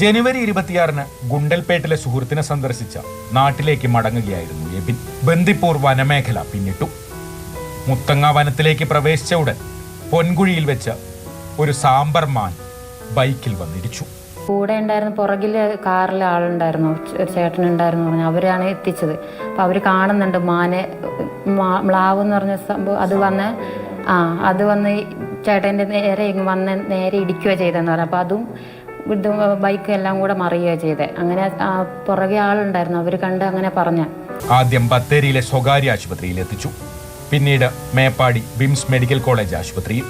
ജനുവരി ഇരുപത്തിയാറിന് ഗുണ്ടൽപേട്ടിലെ സുഹൃത്തിനെ സന്ദർശിച്ച നാട്ടിലേക്ക് മടങ്ങുകയായിരുന്നു എബിൻ. ബന്ദിപ്പൂർ വനമേഖല പിന്നിട്ടു. മുത്തങ്ങ വനത്തിലേക്ക് പ്രവേശിച്ച ഉടൻ പൊൻകുഴിയിൽ വെച്ച് ഒരു സാമ്പർ മാൻ ബൈക്കിൽ വന്നിരിച്ചു കൂടെ ഉണ്ടായിരുന്ന പുറകിൽ കാറിൽ ആളുണ്ടായിരുന്നു. ചേട്ടൻ ഉണ്ടായിരുന്നു പറഞ്ഞു അവരാണ് എത്തിച്ചത്. അപ്പോൾ അവർ കാണുന്നുണ്ട് മാനെ മ്ലാവ് എന്ന് പറഞ്ഞ സംഭവം. അത് വന്ന് ആ അത് വന്ന് ചേട്ടന്റെ നേരെ വന്ന് നേരെ ഇടിക്കുക ചെയ്തെന്ന് പറഞ്ഞു. അപ്പോൾ അതും ഇത് ബൈക്ക് എല്ലാം കൂടെ മറിയുകയാണ് ചെയ്തത് അങ്ങനെ പുറകെ ആളുണ്ടായിരുന്നു. അവർ കണ്ട് അങ്ങനെ പറഞ്ഞ. ആദ്യം ബത്തേരിയിലെ സ്വകാര്യ ആശുപത്രിയിൽ എത്തിച്ചു. പിന്നീട് മേപ്പാടി ബിംസ് മെഡിക്കൽ കോളേജ് ആശുപത്രിയിൽ.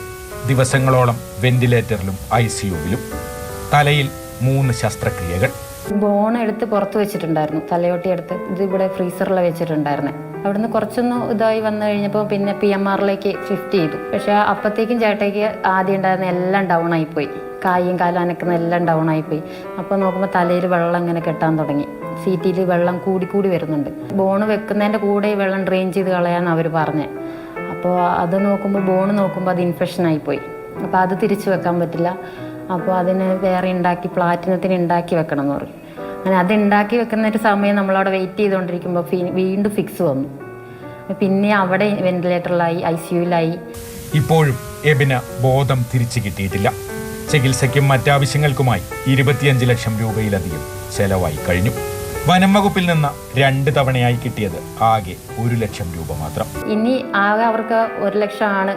ദിവസങ്ങളോളം വെന്റിലേറ്ററിലും ഐ സിയുവിലും തലയിൽ മൂന്ന് ശസ്ത്രക്രിയകൾ. ബോൺ എടുത്ത് പുറത്ത് വെച്ചിട്ടുണ്ടായിരുന്നു. തലയോട്ടി എടുത്ത് ഇത് ഇവിടെ ഫ്രീസറിൽ വെച്ചിട്ടുണ്ടായിരുന്നു. അവിടുന്ന് കുറച്ചൊന്ന് ഇതായി വന്നു കഴിഞ്ഞപ്പോൾ പിന്നെ പി എം ആറിലേക്ക് ഷിഫ്റ്റ് ചെയ്തു. പക്ഷേ അപ്പത്തേക്കും ചേട്ടയ്ക്ക് ആദ്യം ഉണ്ടായിരുന്ന എല്ലാം ഡൗൺ ആയിപ്പോയി കായും കാലും എല്ലാം ഡൗൺ ആയിപ്പോയി. അപ്പോൾ നോക്കുമ്പോൾ തലയിൽ വെള്ളം ഇങ്ങനെ കെട്ടാൻ തുടങ്ങി. സീറ്റിൽ വെള്ളം കൂടി കൂടി വരുന്നുണ്ട്. ബോണ് വെക്കുന്നതിന്റെ കൂടെ ഈ വെള്ളം ഡ്രെയിൻ ചെയ്ത് കളയാന്ന് അവർ പറഞ്ഞത് അപ്പോൾ അത് നോക്കുമ്പോൾ ബോണ് നോക്കുമ്പോൾ അത് ഇൻഫെക്ഷൻ ആയിപ്പോയി. അപ്പോൾ അത് തിരിച്ചു വെക്കാൻ പറ്റില്ല. അപ്പോൾ അതിന് വേറെ ഉണ്ടാക്കി പ്ലാറ്റിനത്തിന് ഉണ്ടാക്കി വെക്കണം എന്ന് പറയും അങ്ങനെ അത് ഉണ്ടാക്കി വെക്കുന്ന ഒരു സമയം നമ്മളവിടെ വെയിറ്റ് ചെയ്തുകൊണ്ടിരിക്കുമ്പോൾ വീണ്ടും ഫിക്സ് വന്നു. പിന്നെ അവിടെ വെന്റിലേറ്ററിലായി ഐ സിയുലായി ഇപ്പോഴും എബിന ബോധം തിരിച്ചു കിട്ടിയിട്ടില്ല. ചികിത്സയ്ക്കും മറ്റാവശ്യങ്ങൾക്കുമായി ഇരുപത്തിയഞ്ച് ലക്ഷം രൂപയിലധികം ചെലവായി കഴിഞ്ഞു. വനം വകുപ്പിൽ നിന്ന് രണ്ട് തവണയായി കിട്ടിയത് ആകെ ഒരു ലക്ഷം രൂപ മാത്രം. ഇനി ആകെ അവർക്ക് ഒരു ലക്ഷമാണ്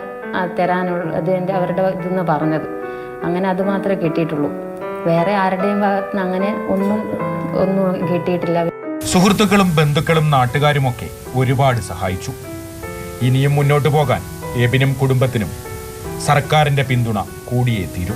തരാനുള്ളത് എന്റെ അവരുടെ ഇതെന്ന് പറഞ്ഞത്. അങ്ങനെ അത് മാത്രമേ കിട്ടിയിട്ടുള്ളൂ. വേറെ ആരുടെയും ഭാഗത്ത് നിന്ന് അങ്ങനെ ഒന്നും ഒന്നും കിട്ടിയിട്ടില്ല. സുഹൃത്തുക്കളും ബന്ധുക്കളും നാട്ടുകാരുമൊക്കെ ഒരുപാട് സഹായിച്ചു. ഇനിയും മുന്നോട്ട് പോകാൻ എബിനും കുടുംബത്തിനും സർക്കാരിന്റെ പിന്തുണ കൂടിയേ തീരൂ.